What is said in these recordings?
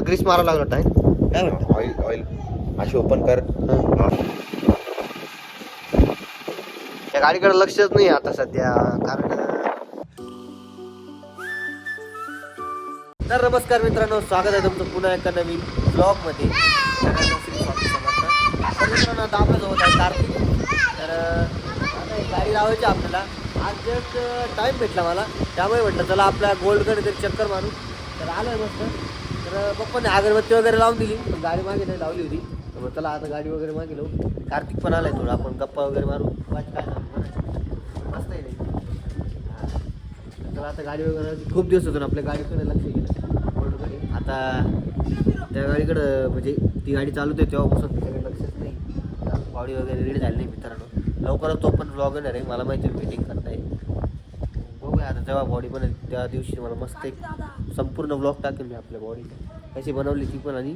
Greece मारावं लागलं time काय म्हणतो ऑइल ऑइल अशी ओपन कर. त्या गाडीकडे लक्षच नाही आता सध्या कारण तर नमस्कार मित्रांनो स्वागत आहे तुमचं पुन्हा एका नवीन ब्लॉगमध्ये सगळ्यांना श्री स्वामी समर्थ. तर मित्रांनो आता आपल्यासोबत आहे कार्तिक. तर आता गाडी लावायची आपल्याला. आज जस्ट टाइम भेटला मला. त्यामुळे म्हटलं चला आपल्या गोल्डकडे तरी चक्कर मारू. तर आलोय मस्त. तर पप्पाने अगरबत्ती वगैरे लावून दिली. पण गाडी मागे नाही लावली होती. तर मग चला आता गाडी वगैरे मागे लावू. कार्तिक पण आलाय थोडा. आपण गप्पा वगैरे मारू. काय मस्त आहे आता गाडी वगैरे खूप दिवस होतो ना आपल्या गाडीकडे लक्ष गेलं आता त्या गाडीकडं म्हणजे ती गाडी चालवते तेव्हापासून त्याच्याकडे लक्षच नाही. बॉडी वगैरे रेडी झाली नाही मित्रांनो. लवकरच तो पण ब्लॉग येणार आहे. मला माहिती आहे मीटिंग करताय. बघूया आता जेव्हा बॉडी पण त्या दिवशी मला मस्त एक संपूर्ण ब्लॉग टाकेल मी आपल्या बॉडी कशी बनवली ती पण आणि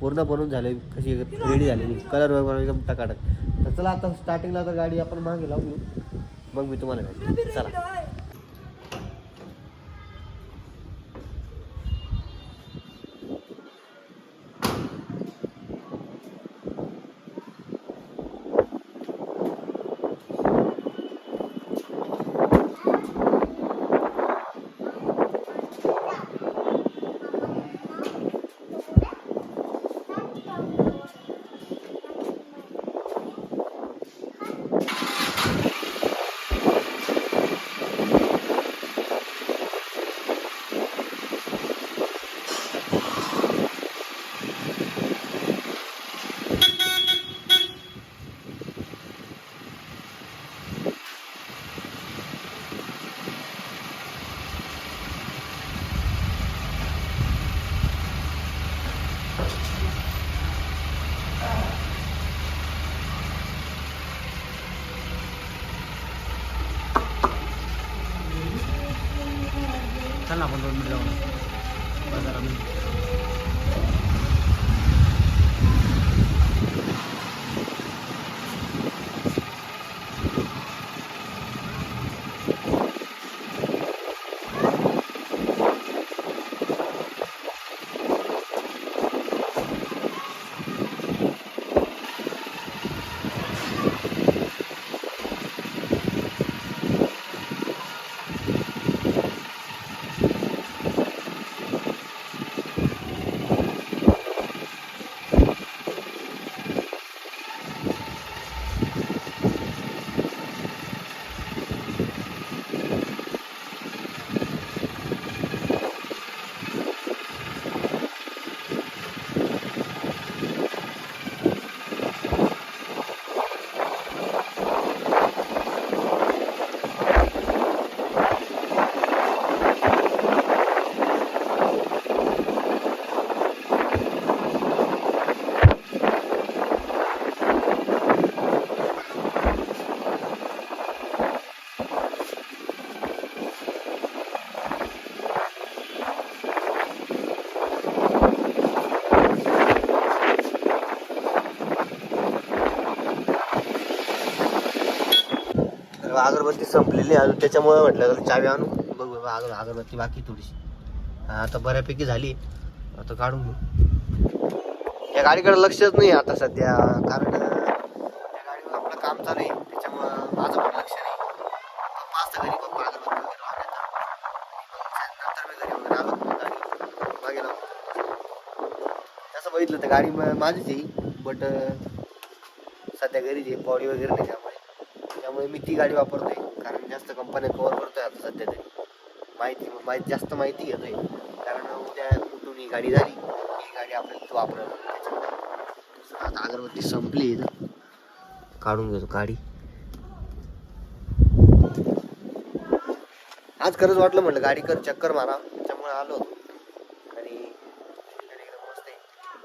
पूर्ण बनवून झाले कशी रेडी झालेली कलर वगैरे एकदम टकाटक. तर चला आता स्टार्टिंगला तर गाडी आपण मागे लावू मग मी तुम्हाला चला. चल ना आपण दोन मिनिट जाऊ बाजारामध्ये तर अगरबत्ती संपलेली अजून त्याच्यामुळे म्हटलं तर चावी आणू. बघ बाबा अगर अगरबत्ती बाकी थोडीशी. आता बऱ्यापैकी झाली. आता काढून घेऊ. या गाडीकडे लक्षच नाही आता सध्या कारण त्या गाडीवर आपलं काम चालू आहे. त्याच्यामुळं माझं पण लक्ष नाही. पाच घरी पप्पा अगरबत्ती तसं बघितलं तर गाडी माझीच आहे. बट सध्या घरीच आहे. बॉडी वगैरे नाही त्यामुळे त्यामुळे मी ती गाडी वापरतोय. कारण जास्त कंपन्या कव्हर करतोय आता सध्या तरी. माहिती माहिती जास्त माहिती घेतोय. कारण उद्या कुठून ही गाडी झाली ही गाडी आपल्याला वापरायला आता अगरबत्ती संपली काढून घेतो गाडी. आज खरंच वाटलं म्हटलं गाडी कर चक्कर मारा. त्यामुळे आलो आणि गाडी एकदम मस्त आहे.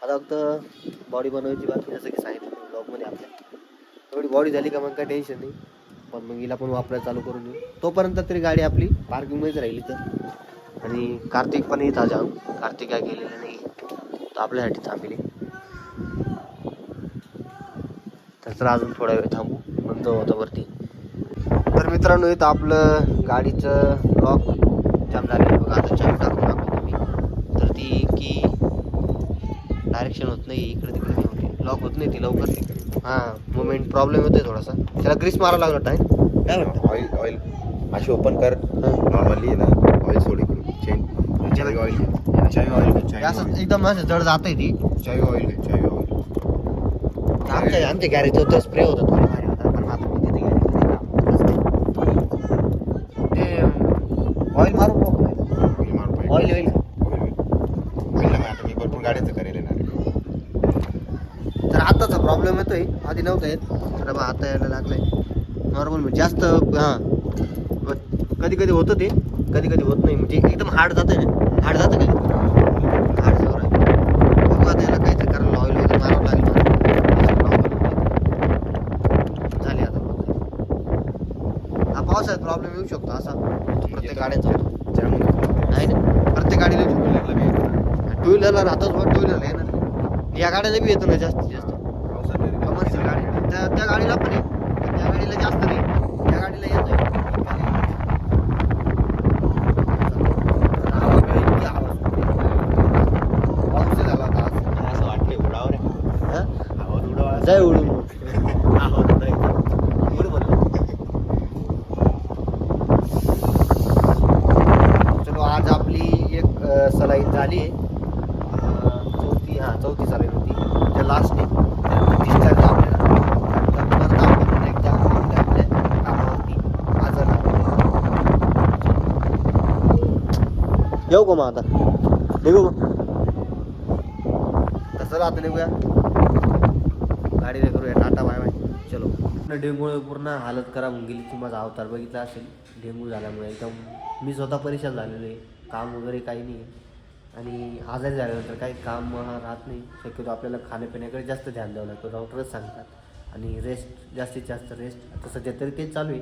आता फक्त बॉडी बनवायची बातमी जसं की सांगितलं ब्लॉगमध्ये आपल्या. एवढी बॉडी झाली का मग काय टेन्शन नाही. पण मग हिला पण वापरायला चालू करून देऊ. तोपर्यंत तरी गाडी आपली पार्किंगमध्येच राहिली तर. आणि कार्तिक पण येत जाऊ कार्तिक काय गेलेलं नाही. तो आपल्यासाठी थांबले. तर अजून थोडा वेळ थांबू. मग जाऊ आता वरती. तर मित्रांनो इथं आपलं गाडीचं लॉक जाम झालेलं बघा आता चावी टाकून दाखवतो मी. तर ती की डायरेक्शन होत नाही. इकडे तिकडे लॉक होत नाही ती लवकर. हां मुमेंट प्रॉब्लेम होतोय थोडासा. त्याला ग्रीस मारा लागला टाईम काय वाटतं ऑइल ऑइल अशी ओपन कर. हां. नॉर्मली ना ऑइल सोड इकडून. चेन चावी ऑइल चावी ऑइल असं एकदम असं जड जात आहे ती चावी ऑइल चावी ऑइल आमच्या आमच्या गॅरेज होतं स्प्रे होता थोडी भारी होता पण आता मी तिथे गॅरेज ते. ऑइल मार ऑइल ऑइल ना आता मी भरपूर गाड्याचं करेल ना रे तर आताचा प्रॉब्लेम येतोय. आधी नव्हता येत. तर बा आता यायला लागलाय. नॉर्मल म्हणजे जास्त हां. कधी कधी होतं ते. कधी कधी होत नाही. म्हणजे एकदम हार्ड जातं ना हार्ड जातं काय हार्ड जवळ आहे बघू आता याला काहीतरी कारण ऑइल वगैरे मारावं लागेल झाले आता हा पावसाळ्यात प्रॉब्लेम येऊ शकतो असा. प्रत्येक गाड्यांचा होतो नाही ना प्रत्येक गाडीला टू व्हीलरला टू व्हीलरला राहतोच बघ टू व्हीलरला येणार या गाड्याला बी येतो ना जास्तीत जास्त कमर्शियल गाडी त्या त्या गाडीला पण आहे पण त्या गाडीला जास्त नाही त्या गाडीला येतोय पाऊस झाला होता आज. असं वाटले उडावर हा? आवाज उडावा जाय उडून हो, चलो आज आपली एक सलाईन झाली. आहे चौथी हां चौथी सलाईन होती. त्या लास्टने डिस्चार्ज आपल्याला. परत आपण एकदा आपल्या कामावरती हजर येऊ का मग आता? निघू मग तसं आता निघूया. गाडीला करूया. Tata bye bye. चलो. डेंगूमुळे पूर्ण हालत खराब होऊन गेली. की माझा अवतार बघितला असेल डेंगू झाल्यामुळे एकदम मी स्वतः परेशान झालेलो आहे. काम वगैरे काही नाही आहे. आणि आजारी झाल्यानंतर काही काम राहत नाही. शक्यतो आपल्याला खाण्यापिण्याकडे जास्त ध्यान द्यावं लागतं. डॉक्टरच सांगतात. आणि रेस्ट जास्तीत जास्त रेस्ट आता सध्या तरी तेच चालू आहे.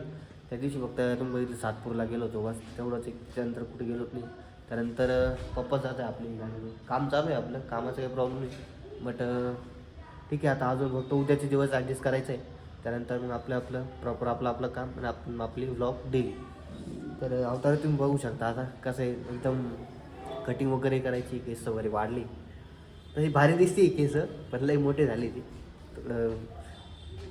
त्या दिवशी फक्त तुम्ही बघितलं सातपूरला गेलो होतो. बस तेवढंच एक त्यानंतर कुठे गेलोच नाही. त्यानंतर पप्पा जात आहे आपली काम चालू आहे आपलं. कामाचा काही प्रॉब्लेम नाही. बट ठीक आहे आता अजून फक्त उद्याचे दिवस ॲडजस्ट करायचं आहे त्यानंतर मग आपलं आपलं प्रॉपर आपलं आपलं काम आणि आपण आपली व्लॉग डेली तर अवतार तुम्ही बघू शकता आता कसं आहे एकदम कटिंग वगैरे करायची केस वगैरे वाढली. तशी भारी दिसते केस पण लई मोठे झाले ती. थोडं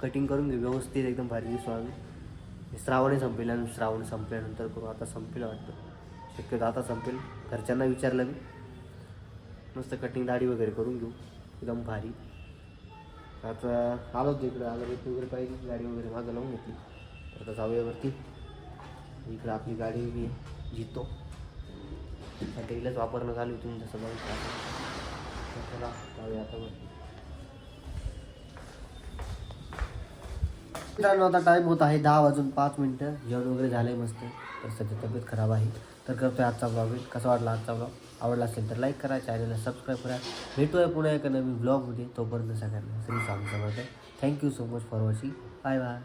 कटिंग करून घेऊ व्यवस्थित एकदम भारी दिसतो आम्ही श्रावण संपेल आणि श्रावण संपल्यानंतर करू आता संपेल वाटतं. शक्यतो आता संपेल. घरच्यांना विचारलं मी. मस्त कटिंग दाढी वगैरे करून घेऊ एकदम भारी. आता आलो होतो इकडं आलं वगैरे पाहिजे गाडी वगैरे मागं लावून घेतली. आता जाऊया वरती. इकडं आपली गाडी मी जितो. सध्या इलाच वापरणं चालू तुम्ही जसं बघू चला जाऊया आता वरती. मित्रांनो आता टाईम होत आहे दहा वाजून पाच मिनटं. जेवण वगैरे झालं आहे मस्त. तर सध्या तब्येत खराब आहे. तर करतोय आजचा ब्लॉग कसा वाटला आजचा ब्लॉग आवडला असेल तर लाईक करा चॅनलला सबस्क्राईब करा. भेटूया पुन्हा एका नवीन ब्लॉगमध्ये तोपर्यंत सगळ्यांना Shri Swami Samarth. Thank you so much for watching bye bye